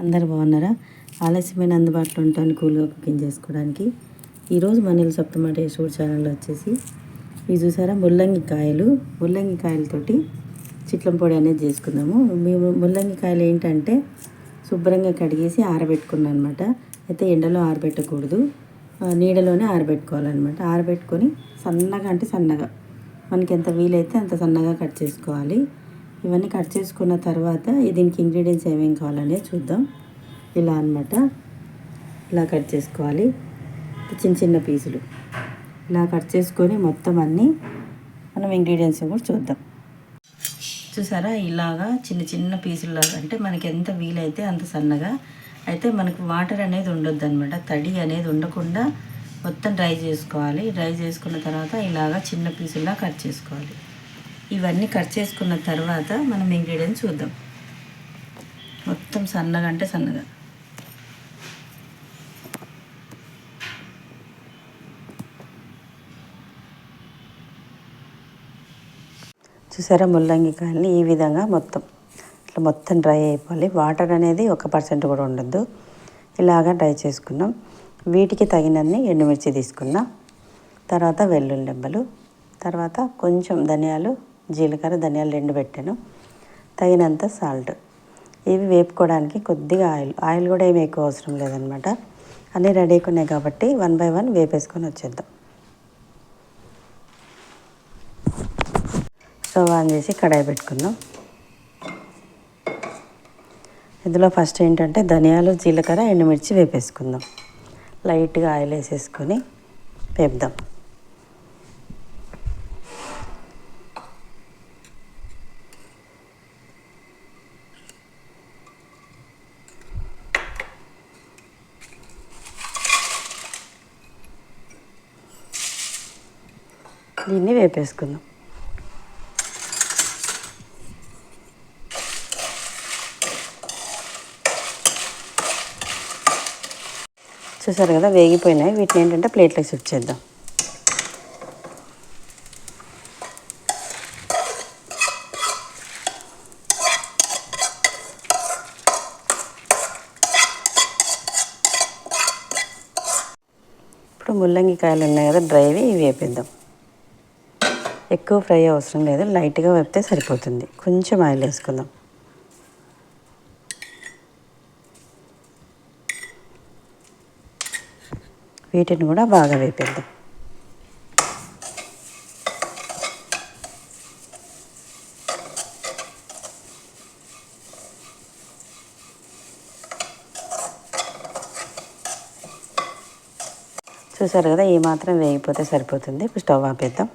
అందరు బాగున్నారా? ఆలస్యమైన అందుబాటులో ఉంటాను కూల్గా కుకింగ్ చేసుకోవడానికి. ఈరోజు మన ఇల్లు సప్తమాట యశోడ్ ఛానల్లో వచ్చేసి ఇవి చూసారా? ముల్లంగి కాయలు. ముల్లంగి కాయలతోటి చిట్లం పొడి అనేది చేసుకుందాము. మేము ముల్లంగి కాయలు ఏంటంటే శుభ్రంగా కడిగేసి ఆరబెట్టుకున్నాను అనమాట అయితే ఎండలో ఆరబెట్టకూడదు. నీడలోనే ఆరబెట్టుకోవాలన్నమాట. ఆరబెట్టుకొని సన్నగా అంటే సన్నగా. మనకి ఎంత వీలైతే అంత సన్నగా కట్ చేసుకోవాలి. ఇవన్నీ కట్ చేసుకున్న తర్వాత దీనికి ఇంగ్రీడియంట్స్ ఏమేమి కావాలనేది చూద్దాం. ఇలా అన్నమాట. ఇలా కట్ చేసుకోవాలి. చిన్న చిన్న పీసులు. ఇలా కట్ చేసుకొని మొత్తం అన్నీ మనం ఇంగ్రీడియంట్స్ కూడా చూద్దాం. చూసారా? ఇలాగా చిన్న చిన్న పీసులాగా అంటే మనకి ఎంత వీలైతే అంత సన్నగా అయితే మనకు వాటర్ అనేది ఉండొద్దు అనమాట తడి అనేది ఉండకుండా మొత్తం డ్రై చేసుకోవాలి. డ్రై చేసుకున్న తర్వాత ఇలాగా చిన్న పీసుల్లా కట్ చేసుకోవాలి. ఇవన్నీ కట్ చేసుకున్న తర్వాత మనం ఇంగ్రీడియంట్స్ చూద్దాం. మొత్తం సన్నగా అంటే సన్నగా. చూసారా ముల్లంగి కాయల్ని ఈ విధంగా మొత్తం. ఇట్లా మొత్తం డ్రై అయిపోవాలి. వాటర్ అనేది ఒక పర్సెంట్ కూడా ఉండద్దు. ఇలాగా డ్రై చేసుకున్నాం. వీటికి తగినన్ని ఎండుమిర్చి తీసుకున్నాం. తర్వాత వెల్లుల్లి దెబ్బలు తర్వాత కొంచెం ధనియాలు జీలకర్ర ధనియాలు రెండు పెట్టాను. తగినంత సాల్ట్. ఇవి వేపుకోవడానికి కొద్దిగా ఆయిల్. ఆయిల్ కూడా ఏమి ఎక్కువ అవసరం లేదనమాట. అన్నీ రెడీ ఉన్నాయి కాబట్టి వన్ బై వన్ వేపేసుకొని వచ్చేద్దాం. స్టవ్ ఆన్ చేసి కడాయి పెట్టుకుందాం. ఇందులో ఫస్ట్ ఏంటంటే ధనియాలు జీలకర్ర ఎండుమిర్చి వేపేసుకుందాం. లైట్గా ఆయిల్ వేసేసుకొని వేపుదాం. దీన్ని వేపేసుకుందాం. చూసారు కదా వేగిపోయినాయి. వీటిని ఏంటంటే ప్లేట్లోకి షిఫ్ట్ చేద్దాం. ఇప్పుడు ముల్లంగి కాయలు ఉన్నాయి కదా డ్రైవి ఇవి వేపేద్దాం. ఎక్కువ ఫ్రై అవసరం లేదు. లైట్గా వేపితే సరిపోతుంది. కొంచెం ఆయిల్ వేసుకుందాం. వీటిని కూడా బాగా వేపేద్దాం. చూసారు కదా ఏ మాత్రం వేగిపోతే సరిపోతుంది. ఇప్పుడు స్టవ్ ఆపేద్దాం.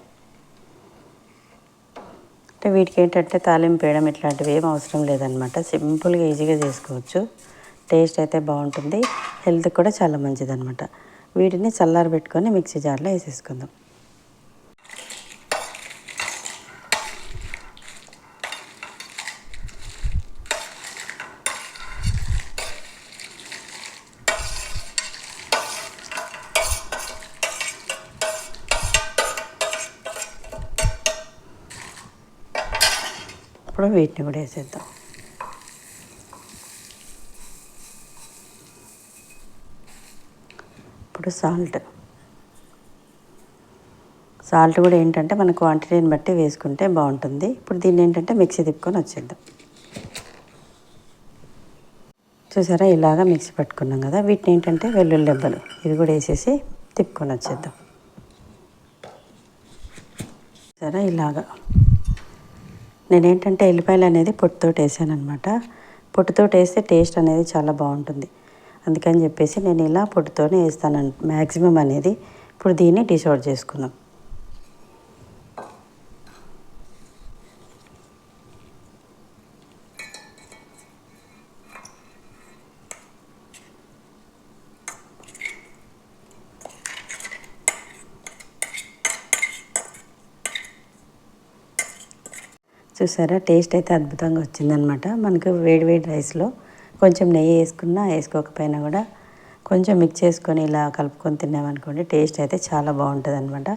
అంటే వీటికి ఏంటంటే తాలింపు వేయడం ఇట్లాంటివి ఏం అవసరం లేదనమాట సింపుల్గా ఈజీగా చేసుకోవచ్చు. టేస్ట్ అయితే బాగుంటుంది. హెల్త్ కూడా చాలా మంచిదనమాట వీటిని చల్లారి పెట్టుకొని మిక్సీ జార్లో వేసేసుకుందాం. ఇప్పుడు వీటిని కూడా వేసేద్దాం. ఇప్పుడు సాల్ట్. సాల్ట్ కూడా ఏంటంటే మన క్వాంటిటీని బట్టి వేసుకుంటే బాగుంటుంది. ఇప్పుడు దీన్ని ఏంటంటే మిక్సీ తిప్పుకొని వచ్చేద్దాం. చూసారా? ఇలాగా మిక్సీ పట్టుకున్నాం కదా. వీటిని ఏంటంటే వెల్లుల్లి దెబ్బలు ఇవి కూడా వేసేసి తిప్పుకొని వచ్చేద్దాం. సరే ఇలాగా. నేనేంటంటే ఎల్లిపాయలు అనేది పొట్టుతో వేసాను అనమాట పొట్టుతో వేస్తే టేస్ట్ అనేది చాలా బాగుంటుంది. అందుకని చెప్పేసి నేను ఇలా పొట్టుతోనే వేస్తాను మ్యాక్సిమం అనేది. ఇప్పుడు దీన్ని డిష్ చేసుకుందాం. చూసారా? టేస్ట్ అయితే అద్భుతంగా వచ్చిందనమాట మనకు వేడి వేడి రైస్లో కొంచెం నెయ్యి వేసుకున్నా వేసుకోకపోయినా కూడా కొంచెం మిక్స్ చేసుకొని ఇలా కలుపుకొని తిన్నామనుకోండి టేస్ట్ అయితే చాలా బాగుంటుంది అనమాట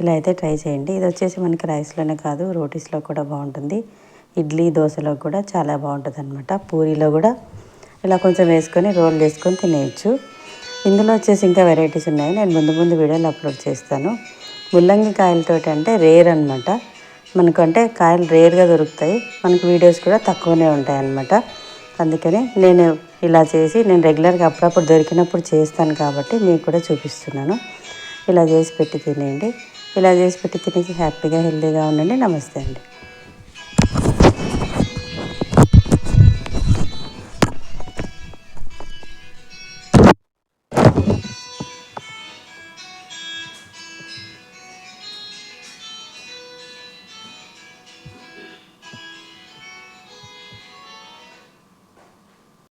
ఇలా అయితే ట్రై చేయండి. ఇది వచ్చేసి మనకి రైస్లోనే కాదు రోటీస్లో కూడా బాగుంటుంది. ఇడ్లీ దోశలో కూడా చాలా బాగుంటుంది అనమాట పూరీలో కూడా ఇలా కొంచెం వేసుకొని రోల్ చేసుకొని తినేయచ్చు. ఇందులో వచ్చేసి ఇంకా వెరైటీస్ ఉన్నాయి. నేను ముందు ముందు వీడియోలు అప్లోడ్ చేస్తాను. ముల్లంగి కాయలతోటి అంటే రేర్ అనమాట మనకు అంటే కాయలు రేర్గా దొరుకుతాయి. మనకు వీడియోస్ కూడా తక్కువనే ఉంటాయి అన్నమాట అందుకని నేను ఇలా చేసి నేను రెగ్యులర్గా అప్పుడప్పుడు దొరికినప్పుడు చేస్తాను కాబట్టి మీకు కూడా చూపిస్తున్నాను. ఇలా చేసి పెట్టి తినేయండి. ఇలా చేసి పెట్టి తినేసి హ్యాపీగా హెల్తీగా ఉండండి. నమస్తే అండి.